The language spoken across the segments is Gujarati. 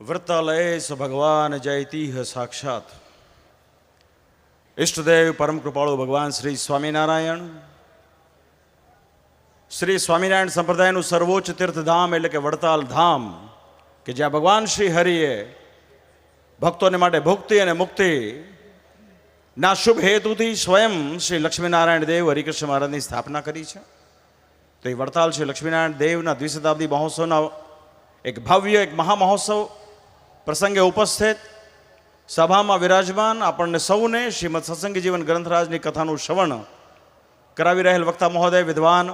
વ્રતાલય ભગવાન જયતીહ સાક્ષાત ઇષ્ટદેવ પરમ કૃપાળુ ભગવાન શ્રી સ્વામિનારાયણ શ્રી સ્વામિનારાયણ સંપ્રદાયનું સર્વોચ્ચ તીર્થધામ એટલે કે વડતાલ ધામ, કે જ્યાં ભગવાન શ્રી હરિએ ભક્તોને માટે ભુક્તિ અને મુક્તિ ના શુભ હેતુથી સ્વયં શ્રી લક્ષ્મીનારાયણ દેવ હરિકૃષ્ણ મહારાજની સ્થાપના કરી છે. તો એ વડતાલ શ્રી લક્ષ્મીનારાયણ દેવના દ્વિશતાબ્દી મહોત્સવના એક ભવ્ય, એક મહામહોત્સવ પ્રસંગે ઉપસ્થિત સભામાં વિરાજમાન આપણને સૌને શ્રીમદ સત્સંગી જીવન ગ્રંથરાજની કથાનું શ્રવણ કરાવી રહેલ વક્તા મહોદય, વિદ્વાન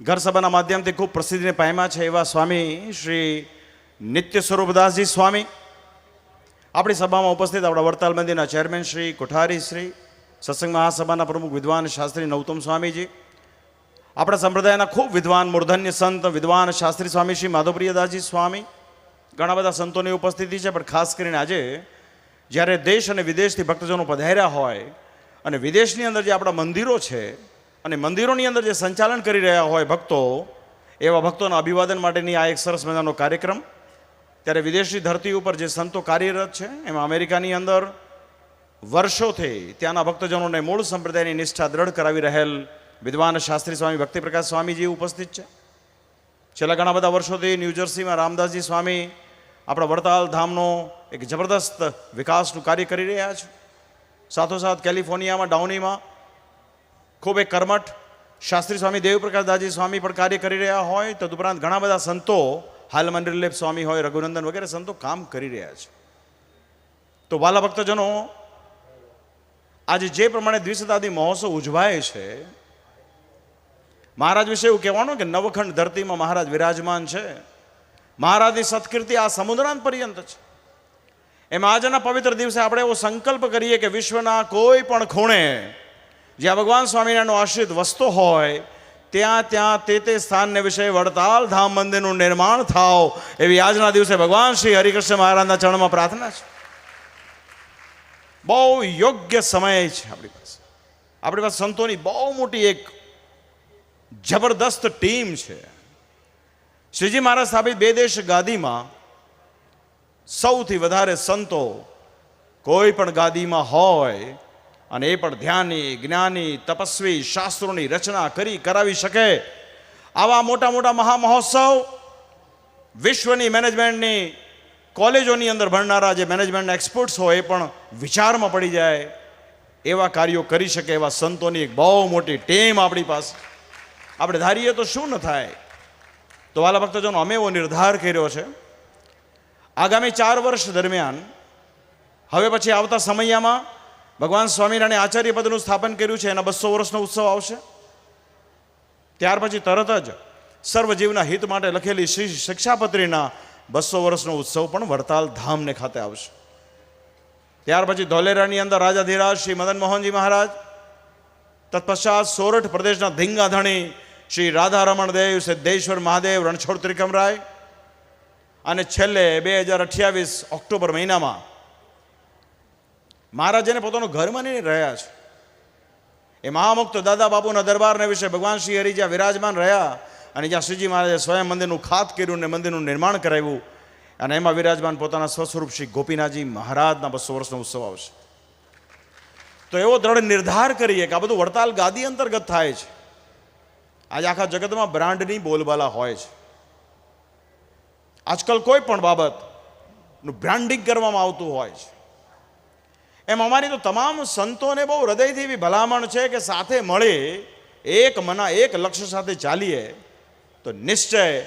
ઘર સભાના માધ્યમથી ખૂબ પ્રસિદ્ધિને પામ્યા છે એવા સ્વામી શ્રી નિત્ય સ્વરૂપદાસજી સ્વામી. આપણી સભામાં ઉપસ્થિત આપણા વડતાલ મંદિરના ચેરમેન શ્રી, કોઠારી શ્રી, સત્સંગ મહાસભાના પ્રમુખ વિદ્વાન શાસ્ત્રી નૌતમ સ્વામીજી, આપણા સંપ્રદાયના ખૂબ વિદ્વાન, મૂર્ધન્ય સંત વિદ્વાન શાસ્ત્રી સ્વામી શ્રી માધવપ્રિયદાસજી સ્વામી ઘણા બધા સંતોની ઉપસ્થિતિ છે, પણ ખાસ કરીને આજે જ્યારે દેશ અને વિદેશથી ભક્તજનો પધાર્યા હોય અને વિદેશની અંદર જે આપણા મંદિરો છે અને મંદિરોની અંદર જે સંચાલન કરી રહ્યા હોય ભક્તો, એવા ભક્તોના અભિવાદન માટેની આ એક સરસ મજાનો કાર્યક્રમ. ત્યારે વિદેશની ધરતી ઉપર જે સંતો કાર્યરત છે, એમાં અમેરિકાની અંદર વર્ષોથી ત્યાંના ભક્તજનોને મૂળ સંપ્રદાયની નિષ્ઠા દ્રઢ કરાવી રહેલ વિદ્વાન શાસ્ત્રી સ્વામી ભક્તિપ્રકાશ સ્વામીજી ઉપસ્થિત છે. છેલ્લા ઘણા બધા વર્ષોથી ન્યૂજર્સીમાં રામદાસજી સ્વામી આપણા વડતાલ ધામનો એક જબરદસ્ત વિકાસનું કાર્ય કરી રહ્યા છે. સાથોસાથ કેલિફોર્નિયામાં, ડાઉનીમાં ખૂબ એક કર્મઠ શાસ્ત્રી સ્વામી દેવપ્રકાશ દાજી સ્વામી પણ કાર્ય કરી રહ્યા હોય. તદુપરાંત ઘણા બધા સંતો, હાલ મંદિરલેપ સ્વામી હોય, રઘુનંદન વગેરે સંતો કામ કરી રહ્યા છે. તો વાલા ભક્તજનો, આજે જે પ્રમાણે દ્વિશતાબ્દી મહોત્સવ ઉજવાય છે, મહારાજ વિશે એવું કહેવાનું કે નવખંડ ધરતીમાં મહારાજ વિરાજમાન છે. મહારાજની સત્કીર્તિ આ સમુદ્રાંત પર્યંત છે. એમ આજના પવિત્ર દિવસે આપણે એવો સંકલ્પ કરીએ કે વિશ્વના કોઈ પણ ખૂણે જ્યાં ભગવાન સ્વામિનારાયણનો આશ્રિત વસતો હોય, ત્યાં ત્યાં તે તે સ્થાનને વિશે વડતાલ ધામ મંદિરનું નિર્માણ થાવ એવી આજના દિવસે ભગવાન શ્રી હરિકૃષ્ણ મહારાજના ચરણમાં પ્રાર્થના છે. બહુ યોગ્ય સમય છે આપણી પાસે. આપણી પાસે સંતોની બહુ મોટી એક જબરદસ્ત ટીમ છે. શ્રીજી મહારાજ સ્થાપિત બે દેશ ગાદીમાં સૌથી વધારે સંતો કોઈ પણ ગાદીમાં હોય અને એ પણ ધ્યાની, જ્ઞાની, તપસ્વી, શાસ્ત્રોની રચના કરી, કરાવી શકે આવા મોટા મોટા મહામહોત્સવ વિશ્વની મેનેજમેન્ટની કોલેજોની અંદર ભણનારા જે મેનેજમેન્ટના એક્સપર્ટ્સ હોય એ પણ વિચારમાં પડી જાય. એવા કાર્યો કરી શકે એવા સંતોની એક બહુ મોટી ટીમ આપણી પાસે. આપણે ધારીએ તો શું ન થાય? તો વાલા ભક્તજનો અમે એવો નિર્ધાર કર્યો છે. આગામી ચાર વર્ષ દરમિયાન, હવે પછી આવતા સમયમાં ભગવાન સ્વામિનારાયણે આચાર્ય પદનું સ્થાપન કર્યું છે, એના બસો વર્ષનો ઉત્સવ આવશે. ત્યાર પછી તરત જ સર્વજીવના હિત માટે લખેલી શ્રી શિક્ષાપત્રીના બસો વર્ષનો ઉત્સવ પણ વડતાલ ધામને ખાતે આવશે. ત્યાર પછી ધોલેરાની અંદર રાજાધિરાજ શ્રી મદન મોહનજી મહારાજ, તત્પશ્ચાત સોરઠ પ્રદેશના ધીંગાધણી શ્રી રાધારમણ દેવ સિદ્ધેશ્વર મહાદેવ, રણછોડ ત્રિકમરાય અને છેલ્લે બે હજાર અઠ્યાવીસ ઓક્ટોબર મહિનામાં મહારાજાને પોતાનું ઘર નહીં રહ્યા છે. એ મહામુક્ત દાદા બાપુના દરબારને વિશે ભગવાન શ્રી હરિ જ્યાં વિરાજમાન રહ્યા અને જ્યાં શ્રીજી મહારાજે સ્વયં મંદિરનું ખાત કર્યું ને મંદિરનું નિર્માણ કરાવ્યું અને એમાં વિરાજમાન પોતાના સ્વસ્વરૂપ શ્રી ગોપીનાથજી મહારાજના બસો વર્ષનો ઉત્સવ આવશે. તો એવો દ્રઢ નિર્ધાર કરીએ કે આ બધું વડતાલ ગાદી અંતર્ગત થાય છે. આજે આખા જગતમાં બ્રાન્ડની બોલબાલા હોય છે. આજકાલ કોઈ પણ બાબતનું બ્રાન્ડિંગ કરવામાં આવતું હોય છે. એમ અમારી તો તમામ સંતોને બહુ હૃદયથી એવી ભલામણ છે કે સાથે મળી, એક મના એક લક્ષ્ય સાથે ચાલીએ, તો નિશ્ચય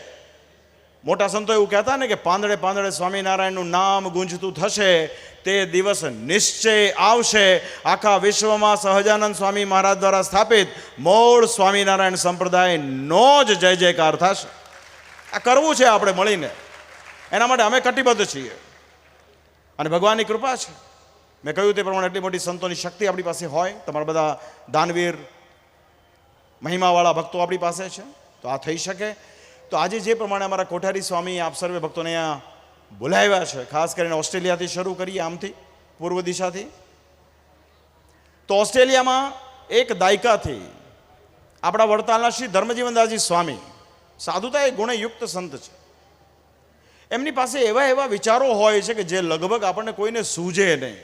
મોટા સંતો એવું કહેતા ને કે પાંદડે પાંદડે સ્વામિનારાયણનું નામ ગુંજતું થશે, તે દિવસ નિશ્ચય આવશે. આખા વિશ્વમાં સહજાનંદ સ્વામી મહારાજ દ્વારા સ્થાપિત મૂળ સ્વામિનારાયણ સંપ્રદાયનો જ જય જયકાર થશે. આ કરવું છે આપણે મળીને. એના માટે અમે કટિબદ્ધ છીએ. અને ભગવાનની કૃપા છે. મેં કહ્યું તે પ્રમાણે એટલી મોટી સંતોની શક્તિ આપણી પાસે હોય, તમારા બધા દાનવીર, મહિમાવાળા ભક્તો આપણી પાસે છે, તો આ થઈ શકે. તો આજે જે પ્રમાણે અમારા કોઠારી સ્વામી આપ સર્વે ભક્તોને અહીંયા બોલાવ્યા છે, ખાસ કરીને ઓસ્ટ્રેલિયાથી શરૂ કરીએ આમથી, પૂર્વ દિશાથી. તો ઓસ્ટ્રેલિયામાં એક દાયકાથી આપણા વડતાલના શ્રી ધર્મજીવનદાસજી સ્વામી, સાધુતા એ ગુણયુક્ત સંત છે. એમની પાસે એવા એવા વિચારો હોય છે કે જે લગભગ આપણને કોઈને સૂઝે નહીં.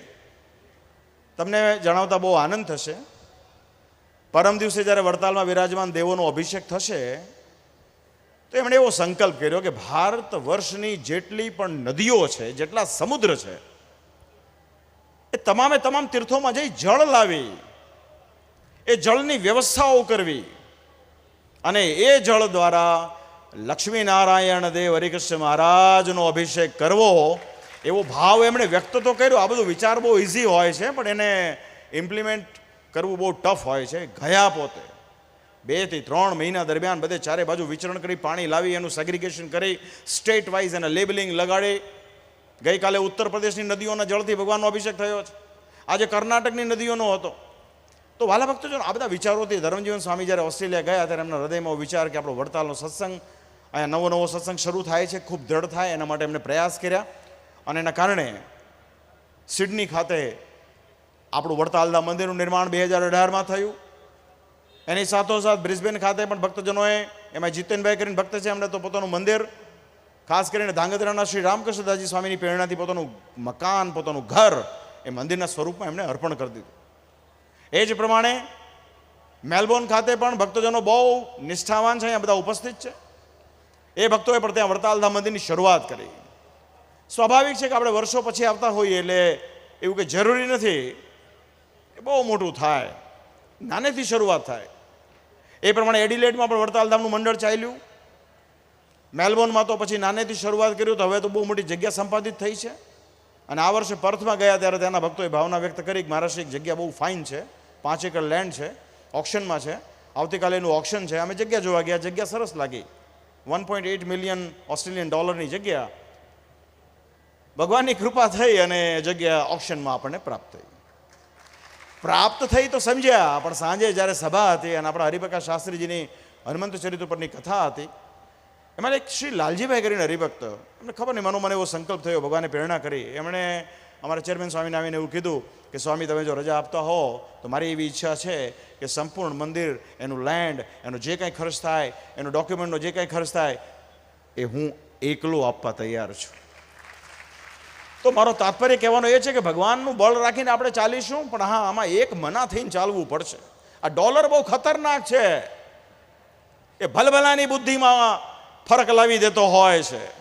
તમને જણાવતા બહુ આનંદ થશે. પરમ દિવસે જ્યારે વડતાલમાં વિરાજમાન દેવોનો અભિષેક થશે તો એમણે એવો સંકલ્પ કર્યો કે ભારત વર્ષની જેટલી પણ નદીઓ છે, જેટલા સમુદ્ર છે, એ તમામે તમામ તીર્થોમાં જઈ જળ લાવી, એ જળની વ્યવસ્થાઓ કરવી અને એ જળ દ્વારા લક્ષ્મીનારાયણ દેવ હરિકૃષ્ણ મહારાજનો અભિષેક કરવો, એવો ભાવ એમણે વ્યક્ત તો કર્યો. આ બધું વિચાર બહુ ઇઝી હોય છે, પણ એને ઇમ્પ્લિમેન્ટ કરવું બહુ ટફ હોય છે, ગયા પોતે. બેથી ત્રણ મહિના દરમિયાન બધે ચારે બાજુ વિચરણ કરી, પાણી લાવી, એનું સેગ્રિગેશન કરી સ્ટેટ વાઇઝ એને લેબલિંગ લગાડી. ગઈકાલે ઉત્તર પ્રદેશની નદીઓના જળથી ભગવાનનો અભિષેક થયો છે. આજે કર્ણાટકની નદીઓનો હતો. તો વાલા ભક્તો જો આ બધા વિચારોથી ધર્મજીવન સ્વામી જ્યારે ઓસ્ટ્રેલિયા ગયા ત્યારે એમના હૃદયમાં વિચાર કે આપણો વડતાલનો સત્સંગ, અહીંયા નવો નવો સત્સંગ શરૂ થાય છે, ખૂબ દ્રઢ થાય, એના માટે એમણે પ્રયાસ કર્યા. અને એના કારણે સિડની ખાતે આપણું વડતાલના મંદિરનું નિર્માણ બે હજાર અઢારમાં થયું. એની સાથોસાથ બ્રિસ્બેન ખાતે પણ ભક્તજનોએ એમાં જીતેનભાઈ કરીને ભક્ત છે, એમણે તો પોતાનું મંદિર, ખાસ કરીને ધાંગધ્રાના શ્રી રામકૃષ્ણદાસજી સ્વામીની પ્રેરણાથી પોતાનું મકાન, પોતાનું ઘર એ મંદિરના સ્વરૂપમાં એમણે અર્પણ કરી દીધું. એ જ પ્રમાણે મેલબોર્ન ખાતે પણ ભક્તજનો બહુ નિષ્ઠાવાન છે, અહીંયા બધા ઉપસ્થિત છે. એ ભક્તોએ પણ ત્યાં વડતાલધામ મંદિરની શરૂઆત કરી. સ્વાભાવિક છે કે આપણે વર્ષો પછી આવતા હોઈએ એટલે એવું કે જરૂરી નથી. કે બહુ મોટું થાય. નાનેથી શરૂઆત થાય. એ પ્રમાણે એડિલેટમાં પણ વડતાલધામનું મંડળ ચાલ્યું. મેલબોર્નમાં તો પછી નાનેથી શરૂઆત કર્યું, તો હવે તો બહુ મોટી જગ્યા સંપાદિત થઈ છે. અને આ વર્ષે પર્થમાં ગયા ત્યારે ત્યાંના ભક્તોએ ભાવના વ્યક્ત કરી કે મહારાષ્ટ્ર એક જગ્યા બહુ ફાઇન છે, પાંચ એકર લેન્ડ છે ઓપ્શનમાં છે. આવતીકાલે એનું ઓપ્શન છે. અમે જગ્યા જોવા ગયા, જગ્યા સરસ લાગી. One point eight million Australian ડોલરની જગ્યા. ભગવાનની કૃપા થઈ અને જગ્યા ઓપ્શનમાં આપણને પ્રાપ્ત થઈ. પ્રાપ્ત થઈ તો સમજ્યા, પણ સાંજે જ્યારે સભા હતી અને આપણા હરિપ્રકાશ શાસ્ત્રીજીની હનુમંત ચરિત્ર પરની કથા હતી, એમાં એક શ્રી લાલજીભાઈ કરીને હરિભક્ત, એમને ખબર નહીં મનો મને એવો સંકલ્પ થયો ભગવાને પ્રેરણા કરી. એમણે અમારા ચેરમેન સ્વામીને આવીને એવું કીધું કે, સ્વામી, તમે જો રજા આપતા હો, તો મારી એવી ઈચ્છા છે કે સંપૂર્ણ મંદિર, એનું લેન્ડ એનો જે કાંઈ ખર્ચ થાય, એનો ડોક્યુમેન્ટનો જે કાંઈ ખર્ચ થાય, એ હું એકલો આપવા તૈયાર છું. તો મારો તાત્પર્ય કહેવાનો એ છે કે ભગવાનનું બળ રાખીને આપણે ચાલીશું, પણ હા, આમાં એક મના થઈને ચાલવું પડશે. આ ડોલર બહુ ખતરનાક છે. એ ભલભલાની બુદ્ધિમાં ફરક લાવી દેતો હોય છે.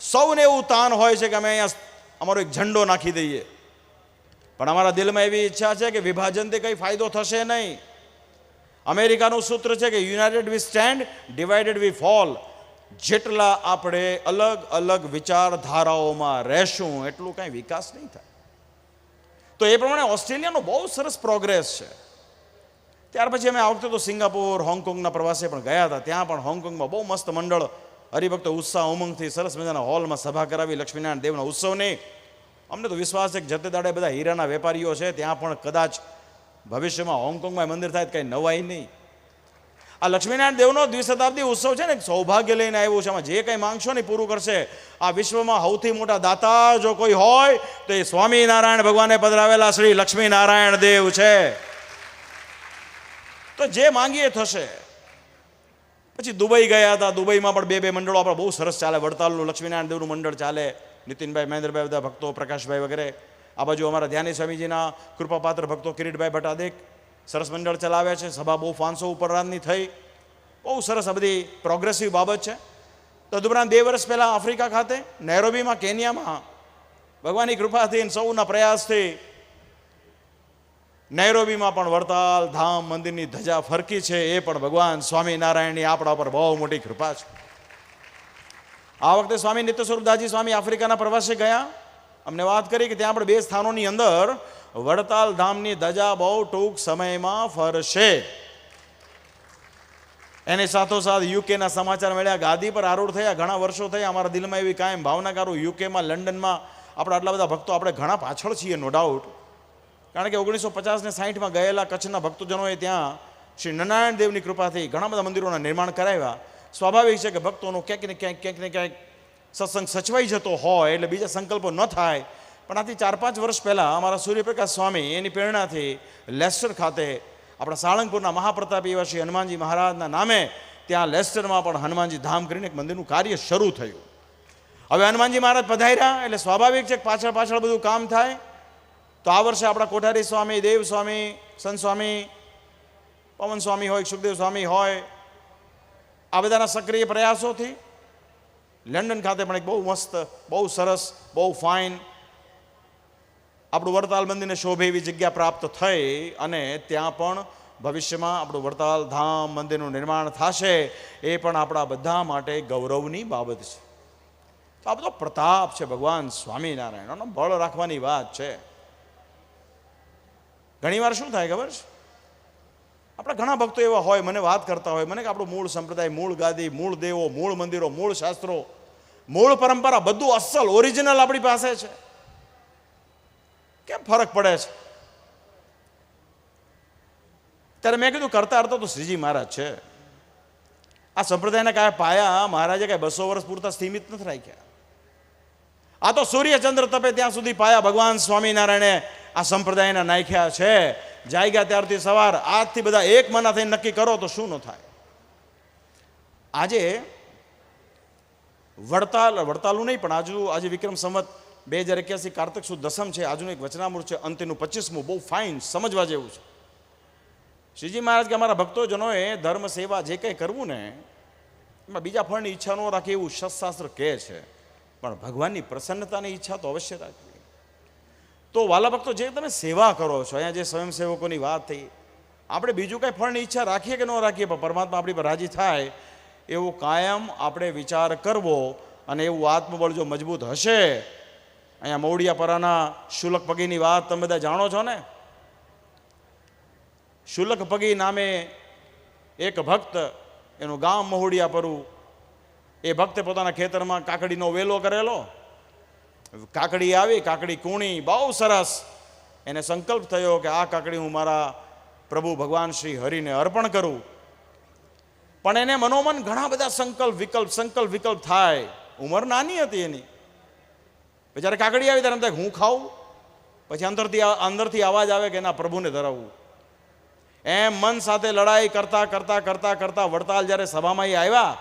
સૌને એવું તાન હોય છે કે અમે અહીંયા અમારો એક ઝંડો નાખી દઈએ. પણ અમારા દિલમાં એવી ઈચ્છા છે કે વિભાજનથી કંઈ ફાયદો થશે નહીં. અમેરિકાનું સૂત્ર છે કે united we stand, divided we fall. જેટલા આપણે અલગ અલગ વિચારધારાઓમાં રહેશું, એટલું કાંઈ વિકાસ નહીં થાય. તો એ પ્રમાણે ઓસ્ટ્રેલિયાનો બહુ સરસ પ્રોગ્રેસ છે. ત્યાર પછી અમે આ વખતે તો સિંગાપુર, હોંગકોંગના પ્રવાસે પણ ગયા હતા. ત્યાં પણ હોંગકોંગમાં બહુ મસ્ત મંડળ, હરિભક્તો ઉત્સાહ ઉમંગથી સરસ મજાના હોલમાં સભા કરાવી, લક્ષ્મીનારાયણ દેવના ઉત્સવની અમને તો વિશ્વાસ છે કે જતે દાડે બધા હીરાના વેપારીઓ છે, ત્યાં પણ કદાચ ભવિષ્યમાં હોંગકોંગમાં મંદિર થાય કંઈ નવાઈ નહીં. આ લક્ષ્મીનારાયણ દેવનો દ્વિશતાબ્દી ઉત્સવ છે ને સૌભાગ્ય લઈને આવ્યું છે. આમાં જે કંઈ માંગશો ને પૂરું કરશે. આ વિશ્વમાં સૌથી મોટા દાતા જો કોઈ હોય, તો એ સ્વામિનારાયણ ભગવાને પધરાવેલા શ્રી લક્ષ્મીનારાયણ દેવ છે. તો જે માંગીએ થશે. પછી દુબઈ ગયા હતા. દુબઈમાં પણ બે બે મંડળો આપણે બહુ સરસ ચાલે. વડતાલનું લક્ષ્મીનારાયણ દેવનું મંડળ ચાલે. નીતિનભાઈ, મહેન્દ્રભાઈ બધા ભક્તો પ્રકાશભાઈ વગેરે. આ બાજુ અમારા ધ્યાની સ્વામીજીના કૃપાપાત્ર ભક્તો કિરીટભાઈ ભટ્ટાદેક. સરસ મંડળ ચલાવે છે, સભા બહુ પાંચસો ઉપર થઈ. બહુ સરસ આ બધી પ્રોગ્રેસિવ બાબત છે. તદુપરાંત બે વર્ષ પહેલાં આફ્રિકા ખાતે, નૈરોબીમાં, કેનિયામાં ભગવાનની કૃપાથી સૌના પ્રયાસથી નૈરોબીમાં પણ વડતાલ ધામ મંદિરની ધજા ફરકી છે, એ પણ ભગવાન સ્વામિનારાયણની આપણા પર બહુ મોટી કૃપા છે. આ વખતે સ્વામી નિત્ય સ્વરૂપદાસજી સ્વામી આફ્રિકાના પ્રવાસે ગયા. અમને વાત કરી કે ત્યાં આપણે બે સ્થાનોની અંદર વડતાલ ધામની ધજા બહુ ટૂંક સમયમાં ફરશે. એની સાથોસાથ યુકેના સમાચાર મળ્યા, ગાદી પર આરૂઢ થયા, ઘણા વર્ષો થયા, અમારા દિલમાં એવી કાયમ ભાવના કરું યુકેમાં લંડનમાં આપણે આટલા બધા ભક્તો, આપણે ઘણા પાછળ છીએ નો ડાઉટ કારણ કે ઓગણીસો પચાસ ને સાહીઠમાં ગયેલા કચ્છના ભક્તજનોએ ત્યાં શ્રી નારાયણ દેવની કૃપાથી ઘણા બધા મંદિરોના નિર્માણ કરાવ્યા. સ્વાભાવિક છે કે ભક્તોનો ક્યાંક ને ક્યાંક ક્યાંક ને ક્યાંક સત્સંગ સચવાઈ જતો હોય એટલે બીજા સંકલ્પો ન થાય. પણ આથી ચાર પાંચ વર્ષ પહેલાં અમારા સૂર્યપ્રકાશ સ્વામી એની પ્રેરણાથી લેસ્ટર ખાતે આપણા સાળંગપુરના મહાપ્રતાપી એવા શ્રી હનુમાનજી મહારાજના નામે ત્યાં લેસ્ટરમાં પણ હનુમાનજી ધામ કરીને એક મંદિરનું કાર્ય શરૂ થયું. હવે હનુમાનજી મહારાજ પધાર્યા એટલે સ્વાભાવિક છે પાછળ પાછળ બધું કામ થાય. તો આ વર્ષે આપણા કોઠારી સ્વામી, દેવ સ્વામી, સંત સ્વામી, પવન સ્વામી હોય, સુખદેવ સ્વામી હોય, આ બધાના સક્રિય પ્રયાસોથી લંડન ખાતે પણ એક બહુ મસ્ત, બહુ સરસ, બહુ ફાઇન આપણું વડતાલ મંદિરને શોભે એવી જગ્યા પ્રાપ્ત થઈ અને ત્યાં પણ ભવિષ્યમાં આપણું વડતાલ ધામ મંદિરનું નિર્માણ થશે એ પણ આપણા બધા માટે ગૌરવની બાબત છે. તો આ બધો પ્રતાપ છે ભગવાન સ્વામિનારાયણનો બળ રાખવાની વાત છે. ઘણીવાર શું થાય ખબર છે? આપણા ઘણા ભક્તો એવા હોય, મને વાત કરતા હોય, મને કે આપણું મૂળ સંપ્રદાય, મૂળ ગાદી, મૂળ દેવો, મૂળ મંદિરો, મૂળ શાસ્ત્રો મૂળ પરંપરા બધું અસલ ઓરિજિનલ આપણી પાસે છે. કેમ ફરક પડે છે? ત્યારે મેં કીધું, કરતા કરતા તો શ્રીજી મહારાજ છે. આ સંપ્રદાયના કાંઈ પાયા, મહારાજે કાંઈ બસો વર્ષ પૂરતા સ્થિમિત નથી રાખ્યા. આ તો સૂર્યચંદ્ર તપે ત્યાં સુધી પાયા, ભગવાન સ્વામિનારાયણે આ સંપ્રદાયના નાખ્યા છે. જાગ્યા ત્યારથી સવાર, આજથી બધા એક મના થઈને નક્કી કરો તો શું ન થાય? આજે વડતાલ વડતાલું નહીં, પણ આજુ આજે વિક્રમ સંવત બે હજાર એક્યાસી કાર્તિક સુદ દસમ છે, આજનું એક વચનામૃત છે, અંતેનું પચીસમું, બહુ ફાઇન સમજવા જેવું છે. શ્રીજી મહારાજ કે અમારા ભક્તોજનોએ ધર્મ સેવા જે કંઈ કરવું ને, એમાં બીજા ફળની ઈચ્છા ન રાખે એવું શસ્ત્રાસ્ત્ર કહે છે. પણ ભગવાનની પ્રસન્નતાની ઈચ્છા તો અવશ્ય રાખવી. તો વાલા ભક્તો, જે તમે સેવા કરો છો, અહીંયા જે સ્વયંસેવકોની વાત થઈ, આપણે બીજું કાંઈ ફળની ઈચ્છા રાખીએ કે ન રાખીએ, પણ પરમાત્મા આપણી પર રાજી થાય એવો કાયમ આપણે વિચાર કરવો અને એવું આત્મબળ જો મજબૂત હશે, અહીંયા મૌડિયાપરાના શુલક પગીની વાત તમે બધા જાણો છો ને? શુલક પગી નામે એક ભક્ત, એનું ગામ મહુડિયા પરું એ ભક્તે પોતાના ખેતરમાં કાકડીનો વેલો કરેલો. કાકડી આવી, કાકડી કૂણી, બહુ સરસ. એને સંકલ્પ થયો કે આ કાકડી હું મારા પ્રભુ ભગવાન શ્રી હરિને અર્પણ કરું. પણ એને મનોમન ઘણા બધા સંકલ્પ, વિકલ્પ સંકલ્પ, વિકલ્પ થાય. ઉંમર નાની હતી એની. જ્યારે કાકડી આવી ત્યારે એમ થાય, હું ખાઉં? પછી અંદરથી અંદરથી અવાજ આવે કે એના પ્રભુને ધરાવવું એમ મન સાથે લડાઈ કરતા કરતા કરતા કરતા વડતાલ જ્યારે સભામાં આવ્યા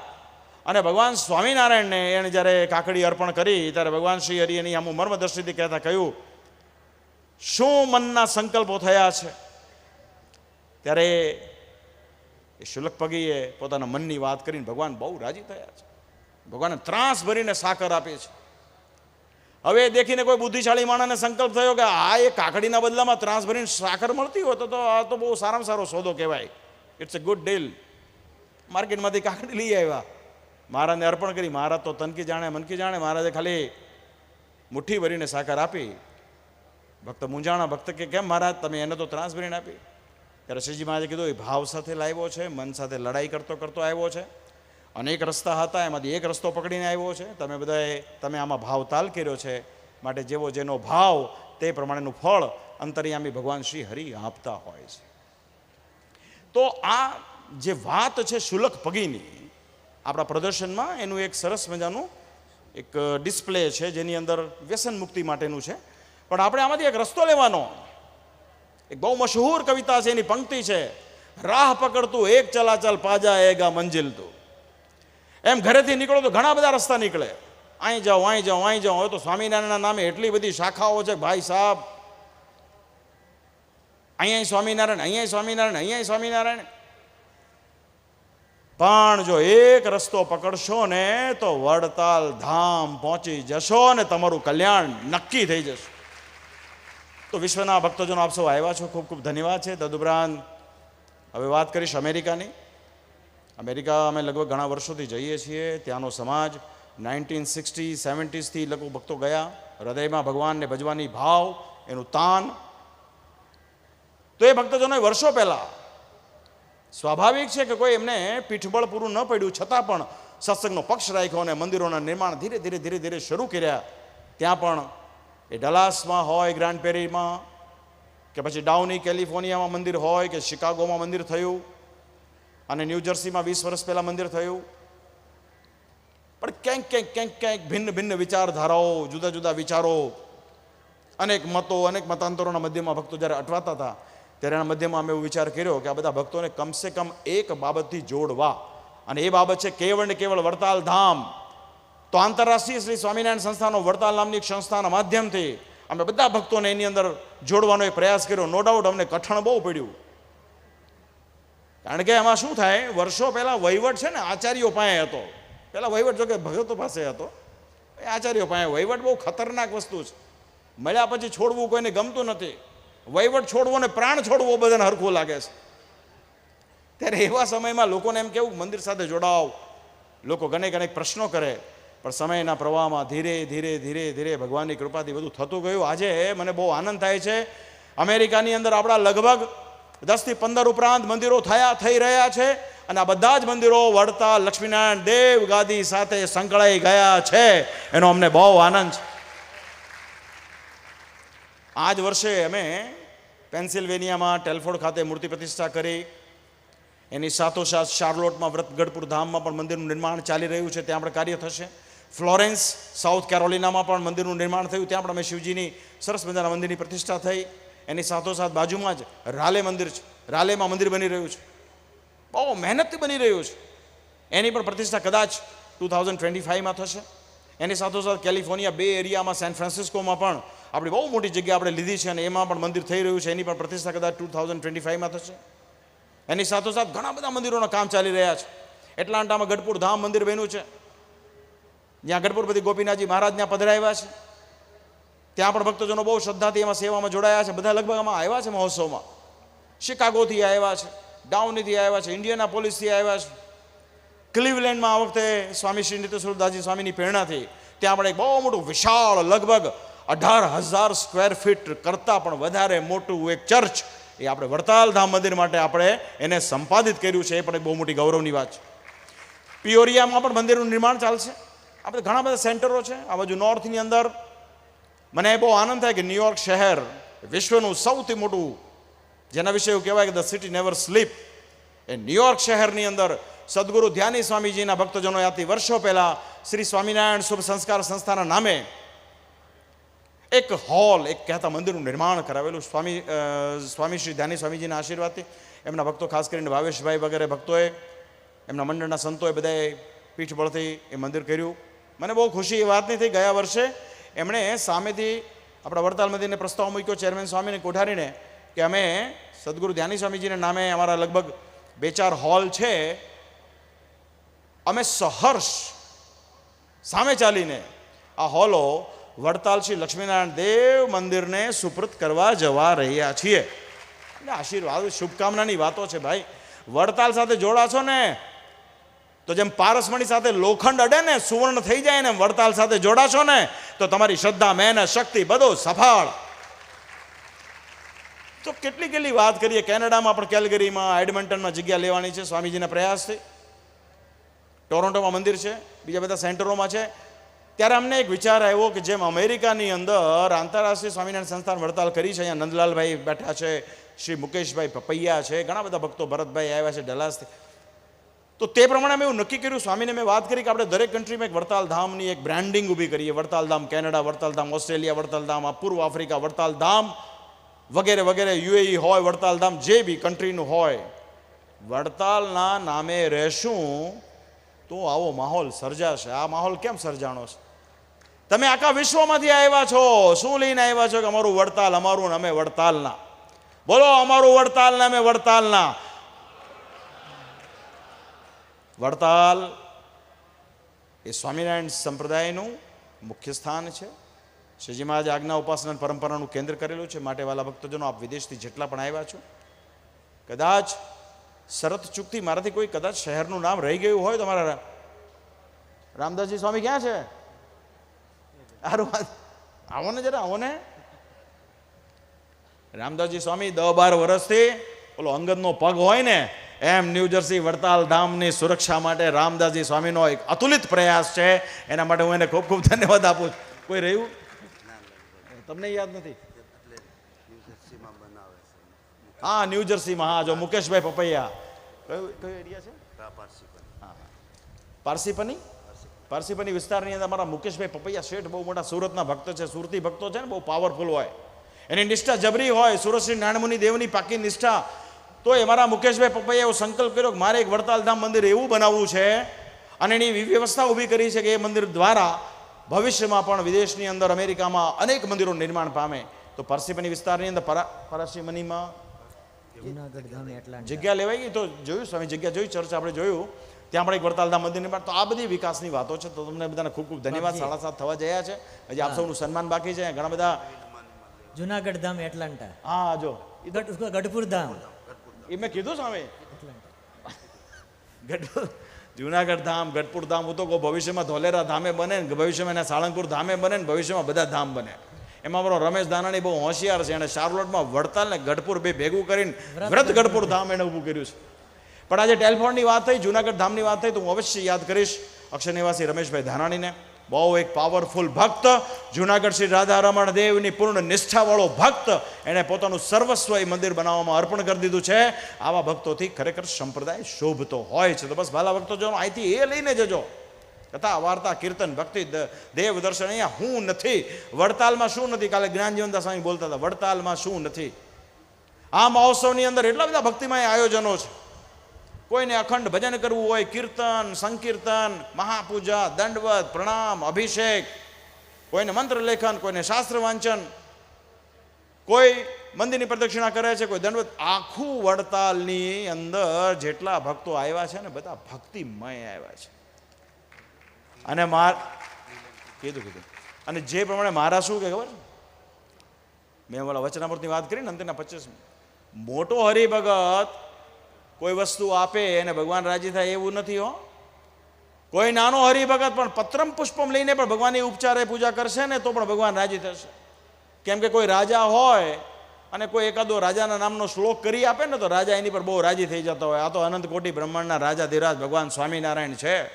અને ભગવાન સ્વામિનારાયણને એણે જ્યારે કાકડી અર્પણ કરી, ત્યારે ભગવાન શ્રી હરિ એની આમ મર્મદર્શીથી કહેતા કહ્યું, શું મનના સંકલ્પો થયા છે? ત્યારે એ શુલક પગીએ પોતાના મનની વાત કરીને ભગવાન બહુ રાજી થયા છે. ભગવાને ત્રાસ ભરીને સાકર આપી છે. હવે દેખીને કોઈ બુદ્ધિશાળી માણસને સંકલ્પ થયો કે આ એ કાકડીના બદલામાં ત્રાસ ભરીને સાકર મળતી હોય તો આ તો બહુ સારામાં સારો સોદો કહેવાય. ઇટ્સ એ ગુડ ડીલ માર્કેટમાંથી કાકડી લઈ આવ્યા. મહારાજને અર્પણ કરી, મહારાજ તો તનકી જાણે મનકી જાણે. મહારાજે ખાલી મુઠ્ઠી ભરીને સાકર આપી. ભક્ત મૂંઝાણા, ભક્ત કે, કેમ મહારાજ, તમે એને તો ત્રાસ ભરીને આપી? ત્યારે શ્રીજી મહારાજે કીધું, એ ભાવ સાથે લાવ્યો છે, મન સાથે લડાઈ કરતો કરતો આવ્યો છે. અનેક રસ્તા હતા, એમાંથી એક રસ્તો પકડીને આવ્યો છે. તમે બધાએ, તમે આમાં ભાવ તાલ કર્યો છે. માટે જેવો જેનો ભાવ, તે પ્રમાણેનું ફળ અંતર્યામી ભગવાન શ્રી હરિ આપતા હોય છે. તો આ જે વાત છે શુલક પગીની આપણા પ્રદર્શનમાં એનું એક સરસ મજાનું એક ડિસ્પ્લે છે, જેની અંદર વ્યસન મુક્તિ માટેનું છે. પણ આપણે આમાંથી એક રસ્તો લેવાનો. એક બહુ મશહૂર કવિતા છે, એની પંક્તિ છે, રાહ પકડતું એક ચલાચલ પાજા એગા મંજિલ તું. એમ ઘરેથી નીકળો તો ઘણા બધા રસ્તા નીકળે. અહીં જાઓ અહીં જાઓ અહીં જાઓ હવે તો સ્વામિનારાયણના નામે એટલી બધી શાખાઓ છે ભાઈ સાહેબ અહીંયા સ્વામિનારાયણ અહીંયા સ્વામિનારાયણ અહીંયા સ્વામિનારાયણ. પણ જો એક રસ્તો પકડશો ને તો વડતાલ ધામ પહોંચી જશો ને તમારું કલ્યાણ નક્કી થઈ જશે. તો વિશ્વના ભક્તજનો આપ સૌ આવ્યા છો. ખૂબ ખૂબ ધન્યવાદ છે. તદુપરાંત હવે વાત કરીશ અમેરિકાની. અમેરિકા અમે લગભગ ઘણા વર્ષોથી જઈએ છીએ. ત્યાંનો સમાજ નાઇન્ટીન સિક્સટી, સેવન્ટીઝથી લગભગ ભક્તો ગયા. હૃદયમાં ભગવાનને ભજવાની ભાવ, એનું તાન. તો એ ભક્તજનોએ વર્ષો પહેલાં સ્વાભાવિક છે કે કોઈ એમને પીઠબળ પૂરું ન પડ્યું, છતાં પણ સત્સંગનો પક્ષ રાખ્યો અને મંદિરોના નિર્માણ ધીરે ધીરે ધીરે ધીરે શરૂ કર્યા. ત્યાં પણ એ ડલાસમાં હોય, ગ્રાન્ડ પેરીમાં, કે પછી ડાઉની કેલિફોર્નિયામાં મંદિર હોય, કે શિકાગોમાં મંદિર થયું, અને ન્યૂ જર્સીમાં વીસ વર્ષ પહેલાં મંદિર થયું. પણ ક્યાંક ક્યાંક ક્યાંક ક્યાંક ભિન્ન ભિન્ન વિચારધારાઓ, જુદા જુદા વિચારો, અનેક મતો, અનેક મતાંતરોના મધ્યમાં ભક્તો જ્યારે અટવાતા હતા, ત્યારે એના મધ્યમાં અમે એવો વિચાર કર્યો કે આ બધા ભક્તોને કમસે કમ એક બાબતથી જોડવા. અને એ બાબત છે કેવળ ને કેવળ વડતાલ ધામ. તો આંતરરાષ્ટ્રીય શ્રી સ્વામિનારાયણ સંસ્થાનો વડતાલ નામની એક સંસ્થાના માધ્યમથી અમે બધા ભક્તોને એની અંદર જોડવાનો એક પ્રયાસ કર્યો. નો ડાઉટ અમને કઠણ બહુ પડ્યું. કારણ કે એમાં શું થાય, વર્ષો પહેલાં વહીવટ છે ને, આચાર્યો પાસે હતો. પહેલાં વહીવટ જોકે ભગતો પાસે હતો. એ આચાર્યો પાસે વહીવટ બહુ ખતરનાક વસ્તુ છે. મળ્યા પછી છોડવું કોઈને ગમતું નથી. વહીવટ છોડવો ને પ્રાણ છોડવો બધાને હરખું લાગે છે. ત્યારે એવા સમયમાં લોકોને એમ કેવું, મંદિર સાથે જોડાવ. લોકો ઘણે ઘણે પ્રશ્નો કરે. પણ સમયના પ્રવાહમાં ધીરે ધીરે ધીરે ધીરે ભગવાનની કૃપાથી બધું થતું ગયું. આજે મને બહુ આનંદ થાય છે. અમેરિકાની અંદર આપણા લગભગ દસથી પંદર ઉપરાંત મંદિરો થયા, થઈ રહ્યા છે અને આ બધા જ મંદિરો વડતા લક્ષ્મીનારાયણ દેવ ગાદી સાથે સંકળાઈ ગયા છે. એનો અમને બહુ આનંદ છે. આ જ વર્ષે અમે પેન્સિલ્વેનિયામાં ટેલફોર્ડ ખાતે મૂર્તિ પ્રતિષ્ઠા કરી. એની સાથોસાથ શાર્લોટમાં વ્રતગઢપુર ધામમાં પણ મંદિરનું નિર્માણ ચાલી રહ્યું છે. ત્યાં આપણે કાર્ય થશે. ફ્લોરેન્સ, સાઉથ કેરોલિનામાં પણ મંદિરનું નિર્માણ થયું. ત્યાં પણ અમે શિવજીની સરસ મજાના મંદિરની પ્રતિષ્ઠા થઈ. એની સાથોસાથ બાજુમાં જ રાલે મંદિર છે. રાલેમાં મંદિર બની રહ્યું છે. બહુ મહેનતથી બની રહ્યું છે. એની પણ પ્રતિષ્ઠા કદાચ ટુ થાઉઝન્ડ ટ્વેન્ટી ફાઇવમાં થશે. એની સાથોસાથ કેલિફોર્નિયા બે એરિયામાં, સેન ફ્રાન્સિસ્કોમાં પણ આપણી બહુ મોટી જગ્યા આપણે લીધી છે અને એમાં પણ મંદિર થઈ રહ્યું છે. એની પણ પ્રતિષ્ઠા કદાચ ટુ થાઉઝન્ડ ટ્વેન્ટી ફાઇવમાં થશે. એની સાથોસાથ ઘણા બધા મંદિરોના કામ ચાલી રહ્યા છે. એટલાન્ટામાં ગઢપુર ધામ મંદિર બન્યું છે. જ્યાં ગઢપુરપતિ ગોપીનાથજી મહારાજના પધરાવ્યા છે. ત્યાં પણ ભક્તજનો બહુ શ્રદ્ધાથી એમાં સેવામાં જોડાયા છે. બધા લગભગ આમાં આવ્યા છે મહોત્સવમાં. શિકાગોથી આવ્યા છે, ડાઉનીથી આવ્યા છે, ઇન્ડિયાના પોલીસથી આવ્યા છે. ક્લિવલેન્ડમાં આ વખતે સ્વામી શ્રી નિત્યસ્વરૂપદાસજી સ્વામીની પ્રેરણાથી ત્યાં પણ એક બહુ મોટું વિશાળ, લગભગ અઢાર હજાર સ્ક્વેર ફીટ કરતાં પણ વધારે મોટું એક ચર્ચ એ આપણે વડતાલ ધામ મંદિર માટે આપણે એને સંપાદિત કર્યું છે. એ પણ એક બહુ મોટી ગૌરવની વાત છે. પિયોરિયામાં પણ મંદિરનું નિર્માણ ચાલશે. આપણે ઘણા બધા સેન્ટરો છે. આ બાજુ નોર્થની અંદર મને બહુ આનંદ થાય કે ન્યુયોર્ક શહેર વિશ્વનું સૌથી મોટું, જેના વિશે એવું કહેવાય કે ધ સિટી નેવર સ્લીપ, એ ન્યુયોર્ક શહેરની અંદર સદગુરુ ધ્યાની સ્વામીજીના ભક્તજનો આથી વર્ષો પહેલાં શ્રી સ્વામિનારાયણ શુભ સંસ્કાર સંસ્થાના નામે એક હોલ, એક કહેતા મંદિરનું નિર્માણ કરાવેલું સ્વામી સ્વામી શ્રી ધ્યાની સ્વામીજીના આશીર્વાદથી. એમના ભક્તો ખાસ કરીને ભાવેશભાઈ વગેરે ભક્તોએ, એમના મંડળના સંતોએ બધાએ પીઠ બળથી એ મંદિર કર્યું. મને બહુ ખુશી એ વાતની થઈ. ગયા વર્ષે એમણે સામેથી આપણા વડતાલ મંદિરને પ્રસ્તાવ મૂક્યો ચેરમેન સ્વામીને કોઠારીને કે અમે સદગુરુ ધ્યાની સ્વામીજીના નામે અમારા લગભગ બે ચાર હોલ છે. અમે સહર્ષ સામે ચાલીને આ હોલો વડતાલ શ્રી લક્ષ્મીનારાયણ દેવ મંદિરને સુપ્રત કરવા જવા રહ્યા છીએ. આશીર્વાદ, શુભકામનાની વાતો છે ભાઈ. વડતાલ સાથે જોડાશો ને? તો જેમ પારસમણી સાથે લોખંડ અડે ને, સુવર્ણ થઈ જાય ને વડતાલ સાથે જોડાશો ને, તો તમારી શ્રદ્ધા, મહેનત, શક્તિ બધું સફળ. તો કેટલી કેટલી વાત કરીએ. કેનેડામાં પણ કેલગરીમાં એડમિન્ટનમાં જગ્યા લેવાની છે સ્વામીજીના પ્રયાસથી. ટોરોન્ટોમાં મંદિર છે, બીજા બધા સેન્ટરોમાં છે. ત્યારે અમને એક વિચાર આવ્યો કે જેમ અમેરિકાની અંદર આંતરરાષ્ટ્રીય સ્વામિનારાયણ સંસ્થાન વડતાલ કરી છે, અહીંયા નંદલાલભાઈ બેઠા છે, શ્રી મુકેશભાઈ પપૈયા છે, ઘણા બધા ભક્તો ભરતભાઈ આવ્યા છે ડલાસથી તો તે પ્રમાણે અમે એવું નક્કી કર્યું, સ્વામીને મેં વાત કરી કે આપણે દરેક કન્ટ્રીમાં એક વડતાલ ધામની એક બ્રાન્ડિંગ ઊભી કરીએ. વડતાલ ધામ કેનેડા વડતાલ ધામ ઓસ્ટ્રેલિયા વડતાલ ધામ પૂર્વ આફ્રિકા વડતાલ ધામ વગેરે વગેરે, યુએઈ હોય વડતાલ ધામ જે બી કન્ટ્રીનું હોય. વડતાલના નામે રહેશું તો આવો માહોલ સર્જાશે. આ માહોલ કેમ સર્જાણો છે? તમે આખા વિશ્વમાંથી આવ્યા છો. શું લઈને આવ્યા છો કે અમારું વડતાલ, અમારું અમે વડતાલના. બોલો, અમારું વડતાલ ને અમે વડતાલના. વડતાલ એ સ્વામિનારાયણ સંપ્રદાયનું મુખ્ય સ્થાન છે. શ્રીજી મહારાજ આજ્ઞા ઉપાસના પરંપરાનું કેન્દ્ર કરેલું છે. માટે વાલા ભક્તજનો આપ વિદેશથી જેટલા પણ આવ્યા છો, કદાચ શરત ચૂકથી મારાથી કોઈ, કદાચ શહેરનું નામ રહી ગયું હોય તો મારા રામદાસજી સ્વામી ક્યાં છે? સારું વાત. આવો ને જરા, આવો ને. રામદાસજી સ્વામી દસ બાર વર્ષથી ઓલો અંગદનો પગ હોય ને એમ ન્યૂ જર્સી વડતાલ ધામની સુરક્ષા માટે રામદાસજી સ્વામીનો એક અતુલિત પ્રયાસ છે. એના માટે હું એને ખૂબ ખૂબ ધન્યવાદ આપું છું. કોઈ રહ્યું? તમને યાદ નથી? હા ન્યૂ જર્સીમાં હા જો મુકેશભાઈ પપૈયા. કયો કયો એરિયા છે? પારસીપની. પારસીપની? વિસ્તારની અંદર અમારા મુકેશભાઈ પપૈયા શેઠ બહુ મોટા સુરતના ભક્ત છે સુરતી ભક્તો છે ને બહુ પાવરફુલ હોય. એની નિષ્ઠા જબરી હોય. સુરત શ્રી નાણમુનિ દેવની પાકી નિષ્ઠા તો એ મારા મુકેશભાઈ પપ્પાએ એવો સંકલ્પ કર્યો કે મારે એક વડતાલધામ મંદિર એવું બનાવવું છે અને એની વ્યવસ્થા ઊભી કરી છે કે એ મંદિર દ્વારા ભવિષ્યમાં પણ વિદેશની અંદર અમેરિકામાં અનેક મંદિરો નિર્માણ પામે. તો પરસીપની વિસ્તારની અંદર પરાસીમનીમાં જગ્યા લેવાઈ ગઈ? તો જોયું સ્વામી જગ્યા જોઈ ચર્ચા આપણે જોયું. ત્યાં પણ એક વડતાલધામ મંદિર નિર્માણ તો આ બધી વિકાસની વાતો છે. તો તમને બધાને ખૂબ ખૂબ ધન્યવાદ. સાડા સાત થવા જયા છે. હજી આપ સૌનું સન્માન બાકી છે. ઘણા બધા જુનાગઢ ધામ એટલાન્ટા. હા જો. ગઢપુર ધામ. એ મેં કીધું સામે. ગઢ જુનાગઢ ધામ ગઢપુર ધામ હું તો કહું ભવિષ્યમાં ધોલેરા ધામે બને ને ભવિષ્યમાં એના સાળંગપુર ધામે બને ને ભવિષ્યમાં બધા ધામ બને. એમાં મારો રમેશ દાનાણી બહુ હોશિયાર છે. અને શાર્લોટમાં વડતાલ ને ગઢપુર બે ભેગું કરીને વ્રત ગઢપુર ધામ એને ઊભું કર્યું છે. પણ આજે ટેલિફોનની વાત થઈ જુનાગઢ ધામની વાત થઈ તો હું અવશ્ય યાદ કરીશ અક્ષર નિવાસી રમેશભાઈ ધાનાણીને. બહુ એક પાવરફુલ ભક્ત. જુનાગઢ શ્રી રાધા રમણ દેવની પૂર્ણ નિષ્ઠાવાળો ભક્ત. એણે પોતાનું સર્વસ્વ એ મંદિર બનાવવામાં અર્પણ કરી દીધું છે. આવા ભક્તોથી ખરેખર સંપ્રદાય શોભતો હોય છે. તો બસ ભાલા ભક્તો જો અહીંથી એ લઈને જજો. કથા, વાર્તા, કીર્તન, ભક્તિ દેવ દર્શન, અહીંયા હું નથી. વડતાલમાં શું નથી? કાલે જ્ઞાનજીવનદાસ સ્વામી બોલતા હતા, વડતાલમાં શું નથી? આ મહોત્સવની અંદર એટલા બધા ભક્તિમય આયોજનો છે. કોઈને અખંડ ભજન કરવું હોય, કીર્તન, સંકીર્તન, મહાપૂજા, દંડવત, પ્રણામ, અભિષેક, કોઈને મંત્ર લેખન, કોઈને શાસ્ત્ર વાંચન, કોઈ મંદિરની પ્રદક્ષિણા કરે છે, કોઈ દંડવત, આખું વડતાલની અંદર જેટલા ભક્તો આવ્યા છે ને, બધા ભક્તિમય આવ્યા છે. અને માર કીધું કીધું. અને જે પ્રમાણે મારા શું કે ખબર? મેં ઓલા વચનામૃતની વાત કરી ને અંતરના પચીસ મોટો હરિભગત કોઈ વસ્તુ આપે એને ભગવાન રાજી થાય એવું નથી, હો. કોઈ નાનો હરિભગત પણ પત્રમ પુષ્પમ લઈને પણ ભગવાનની ઉપચારે પૂજા કરશે ને, તો પણ ભગવાન રાજી થશે. કેમ કે કોઈ રાજા હોય અને કોઈ એકાદો રાજાના નામનો શ્લોક કરી આપે ને, તો રાજા એની પર બહુ રાજી થઈ જતો હોય. આ તો અનંત કોટી બ્રહ્માંડના રાજા ધીરાજ ભગવાન સ્વામિનારાયણ છે.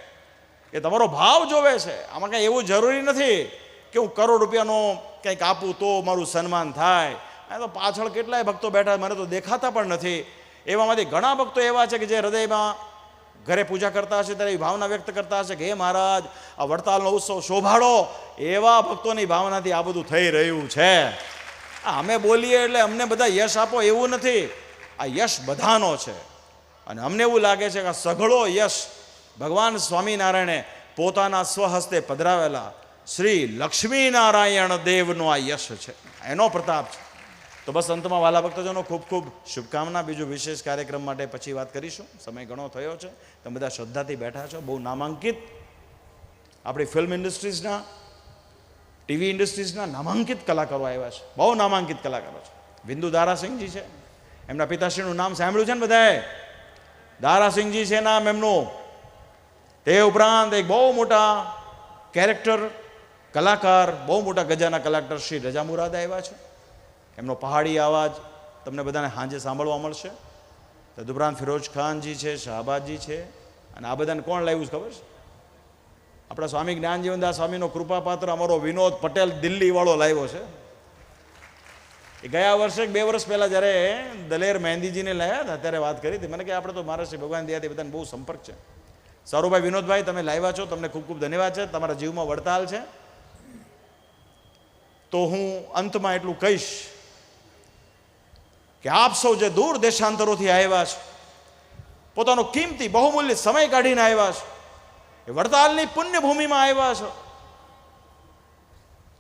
એ તમારો ભાવ જોવે છે. આમાં કાંઈ એવું જરૂરી નથી કે હું કરોડ રૂપિયાનો કંઈક આપું તો મારું સન્માન થાય. આ તો પાછળ કેટલાય ભક્તો બેઠા, મને તો દેખાતા પણ નથી. એવામાંથી ઘણા ભક્તો એવા છે કે જે હૃદયમાં ઘરે પૂજા કરતા હશે, ત્યારે એવી ભાવના વ્યક્ત કરતા હશે કે, હે મહારાજ, આ વડતાલનો ઉત્સવ શોભાડો એવા ભક્તોની ભાવનાથી આ બધું થઈ રહ્યું છે. આ અમે બોલીએ એટલે અમને બધા યશ આપો એવું નથી. આ યશ બધાનો છે. અને અમને એવું લાગે છે કે સઘળો યશ ભગવાન સ્વામિનારાયણે પોતાના સ્વહસ્તે પધરાવેલા શ્રી લક્ષ્મીનારાયણ દેવનો આ યશ છે. એનો પ્રતાપ છે. તો બસ અંતમાં વાલા ભક્તજનો ખૂબ ખૂબ શુભકામના. બીજું વિશેષ કાર્યક્રમ માટે પછી વાત કરીશું. સમય ઘણો થયો છે. તમે બધા શ્રદ્ધાથી બેઠા છો. બહુ નામાંકિત આપણી ફિલ્મ ઇન્ડસ્ટ્રીઝના ટીવી ઇન્ડસ્ટ્રીઝના નામાંકિત કલાકારો આવ્યા છે. બહુ નામાંકિત કલાકારો છે. બિંદુ દારાસિંહજી છે. એમના પિતાશ્રીનું નામ સાંભળ્યું છે ને બધાએ? દારાસિંહજી છે નામ એમનું. તે ઉપરાંત એક બહુ મોટા કેરેક્ટર કલાકાર, બહુ મોટા ગજાના કલાકાર શ્રી રજા મુરાદ આવ્યા છે. એમનો પહાડી અવાજ તમને બધાને સાંજે સાંભળવા મળશે. તદુપરાંત ફિરોજ ખાનજી છે, શાહબાજી છે, અને આ બધાને કોણ લાવ્યું છે ખબર છે? આપણા સ્વામી જ્ઞાનજીવનદાસ સ્વામીનો કૃપાપાત્ર અમારો વિનોદ પટેલ દિલ્હીવાળો લાવ્યો છે. એ ગયા વર્ષે બે વર્ષ પહેલાં જ્યારે દલેર મહેંદીજીને લાવ્યા હતા, ત્યારે વાત કરી હતી. મને કે આપણે તો મારા શ્રી ભગવાન દયાથી બધાને બહુ સંપર્ક છે. સારુભાઈ વિનોદભાઈ, તમે લાવ્યા છો, તમને ખૂબ ખૂબ ધન્યવાદ છે. તમારા જીવમાં વડતાલ છે. તો હું અંતમાં એટલું કહીશ કે આપ સૌ જે દૂર દેશાંતરોથી આવ્યા છે, પોતાનો કિંમતી બહુમૂલ્ય સમય કાઢીને આવ્યા છે, એ વડતાલની પુણ્યભૂમિમાં આવ્યા છો,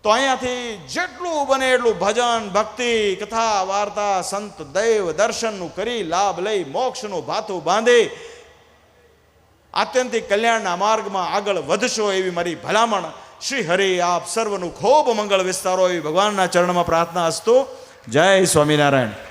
તો અહીંયાથી જેટલું બને એટલું ભજન, ભક્તિ, કથા, વાર્તા, સંત, દૈવ દર્શનનું કરી, લાભ લઈ, મોક્ષનું ભાથું બાંધી, આત્યંતિક કલ્યાણના માર્ગમાં આગળ વધશો એવી મારી ભલામણ. શ્રી હરિ, આપ સર્વનું ખૂબ મંગળ વિસ્તારો એવી ભગવાનના ચરણમાં પ્રાર્થના હસ્તો જય સ્વામિનારાયણ.